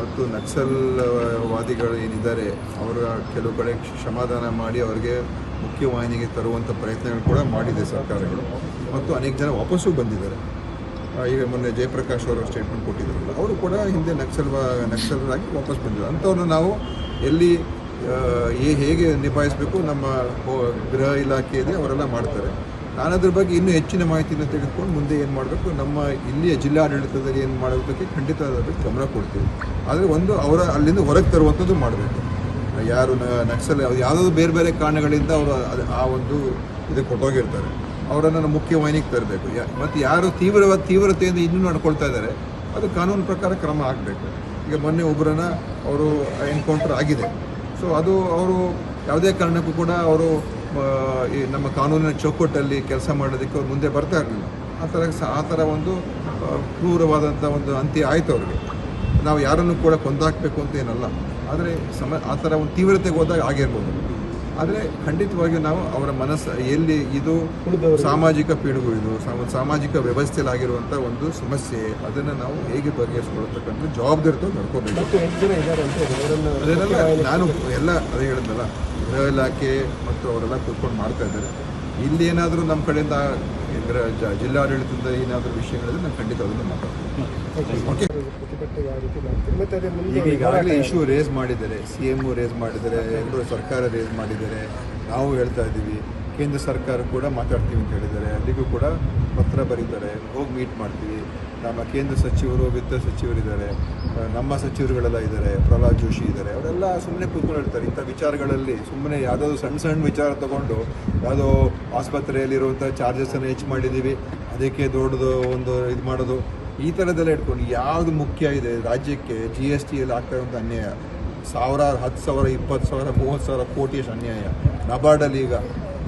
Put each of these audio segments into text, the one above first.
ಮತ್ತು ನಕ್ಸಲ್ವಾದಿಗಳು ಏನಿದ್ದಾರೆ, ಅವರ ಕೆಲವು ಕಡೆ ಕ್ಷಮಾದಾನ ಮಾಡಿ ಅವರಿಗೆ ಮುಖ್ಯವಾಹಿನಿಗೆ ತರುವಂಥ ಪ್ರಯತ್ನಗಳು ಕೂಡ ಮಾಡಿದೆ ಸರ್ಕಾರಗಳು. ಮತ್ತು ಅನೇಕ ಜನ ವಾಪಸ್ಸು ಬಂದಿದ್ದಾರೆ. ಈಗ ಮೊನ್ನೆ ಜಯಪ್ರಕಾಶ್ ಅವರು ಸ್ಟೇಟ್ಮೆಂಟ್ ಕೊಟ್ಟಿದ್ರಲ್ಲ, ಅವರು ಕೂಡ ಹಿಂದೆ ನಕ್ಸಲ್ ನಕ್ಸಲರಾಗಿ ವಾಪಸ್ ಬಂದಿದ್ದಾರೆ. ಅಂಥವ್ರನ್ನ ನಾವು ಎಲ್ಲಿ ಹೇಗೆ ನಿಭಾಯಿಸಬೇಕು, ನಮ್ಮ ಗೃಹ ಇಲಾಖೆಯಲ್ಲಿ ಅವರೆಲ್ಲ ಮಾಡ್ತಾರೆ. ನಾನು ಅದ್ರ ಬಗ್ಗೆ ಇನ್ನೂ ಹೆಚ್ಚಿನ ಮಾಹಿತಿಯನ್ನು ತೆಗೆದುಕೊಂಡು ಮುಂದೆ ಏನು ಮಾಡಬೇಕು? ನಮ್ಮ ಇಲ್ಲಿಯ ಜಿಲ್ಲಾಡಳಿತದಲ್ಲಿ ಏನು ಮಾಡೋದಕ್ಕೆ ಖಂಡಿತ ಅದ್ರ ಬಗ್ಗೆ ಗಮನ ಕೊಡ್ತೀವಿ. ಆದರೆ ಒಂದು ಅವರ ಅಲ್ಲಿಂದ ಹೊರಗೆ ತರುವಂಥದ್ದು ಮಾಡಬೇಕು. ಯಾರು ನಕ್ಸಲ್ ಯಾವುದಾದ್ರು ಬೇರೆ ಬೇರೆ ಕಾರಣಗಳಿಂದ ಅವರು ಆ ಒಂದು ಇದಕ್ಕೆ ಕೊಟ್ಟೋಗಿರ್ತಾರೆ. ಅವರನ್ನು ಮುಖ್ಯವಾಹಿನಿಗೆ ತರಬೇಕು. ಮತ್ತು ಯಾರು ತೀವ್ರವಾದ ತೀವ್ರತೆಯಿಂದ ಇನ್ನೂ ನಡ್ಕೊಳ್ತಾ ಇದ್ದಾರೆ ಅದು ಕಾನೂನು ಪ್ರಕಾರ ಕ್ರಮ ಆಗಬೇಕು. ಈಗ ಮೊನ್ನೆ ಒಬ್ಬರನ್ನು ಅವರು ಎನ್ಕೌಂಟರ್ ಆಗಿದೆ. ಸೊ ಅದು ಅವರು ಯಾವುದೇ ಕಾರಣಕ್ಕೂ ಕೂಡ ಅವರು ಈ ನಮ್ಮ ಕಾನೂನಿನ ಚೌಕಟ್ಟಲ್ಲಿ ಕೆಲಸ ಮಾಡೋದಕ್ಕೆ ಅವ್ರು ಮುಂದೆ ಬರ್ತಾ ಇರಲಿಲ್ಲ. ಆ ಥರ ಸ- ಆ ಥರ ಒಂದು ಕ್ರೂರವಾದಂಥ ಒಂದು ಅಂತ್ಯ ಆಯಿತು ಅವ್ರಿಗೆ. ನಾವು ಯಾರನ್ನು ಕೂಡ ಕೊಂದಾಕಬೇಕು ಅಂತ ಏನಲ್ಲ. ಆದರೆ ಸಮ, ಆ ಥರ ಒಂದು ತೀವ್ರತೆಗೆ ಹೋದಾಗ ಆಗಿರ್ಬೋದು. ಆದರೆ ಖಂಡಿತವಾಗಿಯೂ ನಾವು ಅವರ ಮನಸ್ಸು ಎಲ್ಲಿ ಇದು ಸಾಮಾಜಿಕ ಪಿಡುಗು ಇದು ಸಾಮಾಜಿಕ ವ್ಯವಸ್ಥೆಯಲ್ಲಾಗಿರುವಂಥ ಒಂದು ಸಮಸ್ಯೆ ಅದನ್ನು ನಾವು ಹೇಗೆ ಬಗೆಹರಿಸ್ಕೊಳ್ತಕ್ಕಂಥ ಜವಾಬ್ದಾರಿతో ನಡ್ಕೋಬೇಕು. ಅದನ್ನೆಲ್ಲ ನಾನು ಎಲ್ಲ ಅದೇ ಹೇಳಿದ್ನಲ್ಲ ಗೃಹ ಇಲಾಖೆ ಮತ್ತು ಅವರೆಲ್ಲ ಕೂತ್ಕೊಂಡು ಮಾಡ್ತಾ ಇದ್ದಾರೆ. ಇಲ್ಲಿ ಏನಾದರೂ ನಮ್ಮ ಕಡೆಯಿಂದ ಜಿಲ್ಲಾಡಳಿತದ ಏನಾದರೂ ವಿಷಯಗಳಲ್ಲಿ ನಾನು ಖಂಡಿತ ಅದನ್ನು ಮಾತಾಡ್ತೀನಿ ಈಗ ಈಗಾಗಲೇ ಇಶ್ಯೂ ರೇಸ್ ಮಾಡಿದ್ದಾರೆ. ಸಿ ಎಂ ರೇಸ್ ಮಾಡಿದ್ದಾರೆ. ಎಲ್ಲರೂ ಸರ್ಕಾರ ರೇಸ್ ಮಾಡಿದ್ದಾರೆ. ನಾವು ಹೇಳ್ತಾ ಇದ್ದೀವಿ. ಕೇಂದ್ರ ಸರ್ಕಾರ ಕೂಡ ಮಾತಾಡ್ತೀವಿ ಅಂತ ಹೇಳಿದ್ದಾರೆ. ಅಲ್ಲಿಗೂ ಕೂಡ ಪತ್ರ ಬರೀತಾರೆ. ಹೋಗಿ ಮೀಟ್ ಮಾಡ್ತೀವಿ. ನಮ್ಮ ಕೇಂದ್ರ ಸಚಿವರು, ವಿತ್ತ ಸಚಿವರಿದ್ದಾರೆ. ನಮ್ಮ ಸಚಿವರುಗಳೆಲ್ಲ ಇದ್ದಾರೆ, ಪ್ರಹ್ಲಾದ್ ಜೋಶಿ ಇದ್ದಾರೆ, ಅವರೆಲ್ಲ ಸುಮ್ಮನೆ ಕೂತ್ಕೊಂಡಿರ್ತಾರೆ ಇಂಥ ವಿಚಾರಗಳಲ್ಲಿ ಸುಮ್ಮನೆ ಯಾವುದಾದ್ರು ಸಣ್ಣ ಸಣ್ಣ ವಿಚಾರ ತಗೊಂಡು ಯಾವುದೋ ಆಸ್ಪತ್ರೆಯಲ್ಲಿರುವಂಥ ಚಾರ್ಜಸನ್ನು ಹೆಚ್ಚು ಮಾಡಿದ್ದೀವಿ, ಅದಕ್ಕೆ ದೊಡ್ಡದು ಒಂದು ಇದು ಮಾಡೋದು, ಈ ಥರದ್ದೆಲ್ಲ ಇಟ್ಕೊಂಡು ಯಾವುದು ಮುಖ್ಯ ಇದೆ ರಾಜ್ಯಕ್ಕೆ ಜಿ ಎಸ್ ಟಿಯಲ್ಲಿ ಆಗ್ತಾ ಇರುವಂಥ ಅನ್ಯಾಯ. ಸಾವಿರಾರು, ಹತ್ತು ಸಾವಿರ, ಇಪ್ಪತ್ತು ಸಾವಿರ, ಮೂವತ್ತು ಸಾವಿರ ಕೋಟಿ ಅನ್ಯಾಯ. ನಬಾರ್ಡಲ್ಲಿ ಈಗ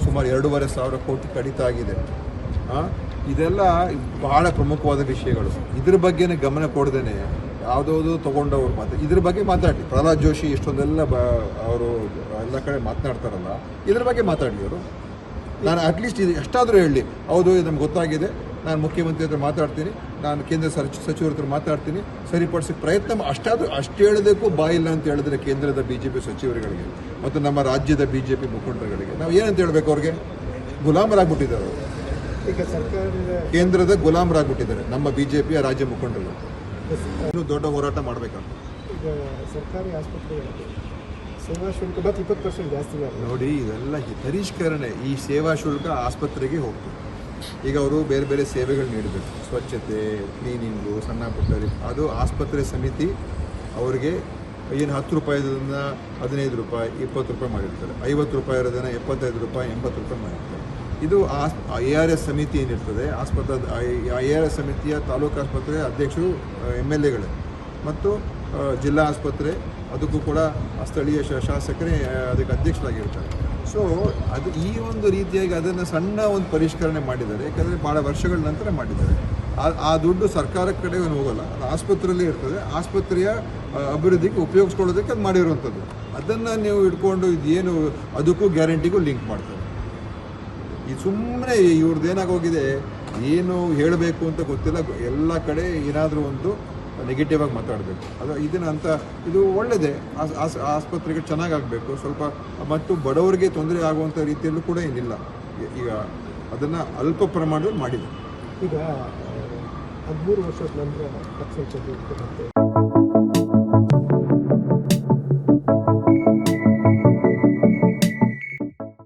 ಸುಮಾರು ಎರಡೂವರೆ ಸಾವಿರ ಕೋಟಿ ಕಡಿತ ಆಗಿದೆ. ಇದೆಲ್ಲ ಬಹಳ ಪ್ರಮುಖವಾದ ವಿಷಯಗಳು. ಇದ್ರ ಬಗ್ಗೆನೇ ಗಮನ ಕೊಡದೇನೆ ಯಾವುದಾವುದು ತೊಗೊಂಡವ್ರು ಮಾತು ಇದ್ರ ಬಗ್ಗೆ ಮಾತಾಡಿ ಪ್ರಹ್ಲಾದ್ ಜೋಶಿ ಇಷ್ಟೊಂದೆಲ್ಲ ಬ ಅವರು ಎಲ್ಲ ಕಡೆ ಮಾತನಾಡ್ತಾರಲ್ಲ ಇದ್ರ ಬಗ್ಗೆ ಮಾತಾಡಲಿ ಅವರು. ನಾನು ಅಟ್ಲೀಸ್ಟ್ ಇದು ಎಷ್ಟಾದರೂ ಹೇಳಿ. ಹೌದು ಇದು ನಮ್ಗೆ ಗೊತ್ತಾಗಿದೆ. ನಾನು ಮುಖ್ಯಮಂತ್ರಿ ಹತ್ರ ಮಾತಾಡ್ತೀನಿ. ನಾನು ಕೇಂದ್ರ ಸಚ ಸಚಿವರ ಹತ್ರ ಮಾತಾಡ್ತೀನಿ. ಸರಿಪಡಿಸಿ ಪ್ರಯತ್ನ ಅಷ್ಟಾದರೂ ಅಷ್ಟು ಹೇಳೋದಕ್ಕೂ ಬಾಯಿಲ್ಲ ಅಂತ ಹೇಳಿದ್ರೆ ಕೇಂದ್ರದ ಬಿ ಜೆ ಪಿ ಸಚಿವರುಗಳಿಗೆ ಮತ್ತು ನಮ್ಮ ರಾಜ್ಯದ ಬಿ ಜೆ ಪಿ ಮುಖಂಡರುಗಳಿಗೆ. ನಾವು ಏನಂತ ಹೇಳಬೇಕು ಅವ್ರಿಗೆ? ಗುಲಾಮರಾಗ್ಬಿಟ್ಟಿದ್ದಾರೆ ಅವರು. ಕೇಂದ್ರದ ಗುಲಾಮರಾಗ್ಬಿಟ್ಟಿದ್ದಾರೆ ನಮ್ಮ ಬಿ ಜೆ ಪಿಯ ರಾಜ್ಯ ಮುಖಂಡರು. ಇನ್ನೂ ದೊಡ್ಡ ಹೋರಾಟ ಮಾಡಬೇಕಂತ ಈಗ ಸರ್ಕಾರಿ ಆಸ್ಪತ್ರೆಗಳಲ್ಲಿ ಸೇವಾ ಶುಲ್ಕ ಮತ್ತು ಇಪ್ಪತ್ತು ಪರ್ಸೆಂಟ್ ಜಾಸ್ತಿ ನೋಡಿ ಇದೆಲ್ಲ ಪರಿಷ್ಕರಣೆ. ಈ ಸೇವಾ ಶುಲ್ಕ ಆಸ್ಪತ್ರೆಗೆ ಹೋಗ್ತದೆ ಈಗ ಅವರು ಬೇರೆ ಬೇರೆ ಸೇವೆಗಳು ನೀಡಬೇಕು. ಸ್ವಚ್ಛತೆ ಕ್ಲೀನಿಂಗು ಸಣ್ಣ ಪುಟ್ಟ ಅದು ಆಸ್ಪತ್ರೆ ಸಮಿತಿ ಅವರಿಗೆ ಏನು ಹತ್ತು ರೂಪಾಯಿದನ್ನ ಹದಿನೈದು ರೂಪಾಯಿ ಇಪ್ಪತ್ತು ರೂಪಾಯಿ ಮಾಡಿರ್ತಾರೆ. ಐವತ್ತು ರೂಪಾಯಿ ಇರೋದನ್ನು ಎಪ್ಪತ್ತೈದು ರೂಪಾಯಿ ಎಂಬತ್ತು ರೂಪಾಯಿ ಮಾಡಿರ್ತಾರೆ. ಇದು ಆಸ್ ಎ ಆರ್ ಎಸ್ ಸಮಿತಿ ಏನಿರ್ತದೆ ಆಸ್ಪತ್ರೆ ಎ ಆರ್ ಎಸ್ ಸಮಿತಿಯ ತಾಲೂಕು ಆಸ್ಪತ್ರೆ ಅಧ್ಯಕ್ಷರು ಎಂ ಎಲ್ ಎಗಳೇ ಮತ್ತು ಜಿಲ್ಲಾ ಆಸ್ಪತ್ರೆ, ಅದಕ್ಕೂ ಕೂಡ ಸ್ಥಳೀಯ ಶಾಸಕರೇ ಅದಕ್ಕೆ ಅಧ್ಯಕ್ಷರಾಗಿರ್ತಾರೆ. ಸೊ ಅದು ಈ ಒಂದು ರೀತಿಯಾಗಿ ಅದನ್ನು ಸಣ್ಣ ಒಂದು ಪರಿಷ್ಕರಣೆ ಮಾಡಿದ್ದಾರೆ. ಯಾಕಂದರೆ ಭಾಳ ವರ್ಷಗಳ ನಂತರ ಮಾಡಿದ್ದಾರೆ. ಆ- ದುಡ್ಡು ಸರ್ಕಾರದ ಕಡೆ ಏನು ಹೋಗಲ್ಲ. ಅದು ಆಸ್ಪತ್ರೆಯಲ್ಲೇ ಇರ್ತದೆ. ಆಸ್ಪತ್ರೆಯ ಅಭಿವೃದ್ಧಿಗೆ ಉಪಯೋಗಿಸ್ಕೊಳ್ಳೋದಕ್ಕೆ ಅದು ಮಾಡಿರುವಂಥದ್ದು. ಅದನ್ನು ನೀವು ಇಟ್ಕೊಂಡು ಇದೇನು, ಅದಕ್ಕೂ ಗ್ಯಾರಂಟಿಗೂ ಲಿಂಕ್ ಮಾಡ್ತಾರೆ. ಈ ಸುಮ್ಮನೆ ಇವ್ರದ್ದು ಏನಾಗೋಗಿದೆ, ಏನು ಹೇಳಬೇಕು ಅಂತ ಗೊತ್ತಿಲ್ಲ, ಎಲ್ಲ ಕಡೆ ಏನಾದರೂ ಒಂದು ನೆಗೆಟಿವ್ ಆಗಿ ಮಾತಾಡಬೇಕು. ಅದು ಇದನ್ನ ಅಂತ, ಇದು ಒಳ್ಳೆಯದೇ ಆಸ್- ಆಸ್- ಆಸ್ಪತ್ರೆಗೆ ಚೆನ್ನಾಗಾಗಬೇಕು. ಸ್ವಲ್ಪ ಮತ್ತು ಬಡವರಿಗೆ ತೊಂದರೆ ಆಗುವಂಥ ರೀತಿಯಲ್ಲೂ ಕೂಡ ಏನಿಲ್ಲ. ಈಗ ಅದನ್ನು ಅಲ್ಪ ಪ್ರಮಾಣದಲ್ಲಿ ಮಾಡಿದೆ. ಈಗ, ಹದಿಮೂರು ವರ್ಷದ ನಂತರ ಲಕ್ಷ ಮತ್ತೆ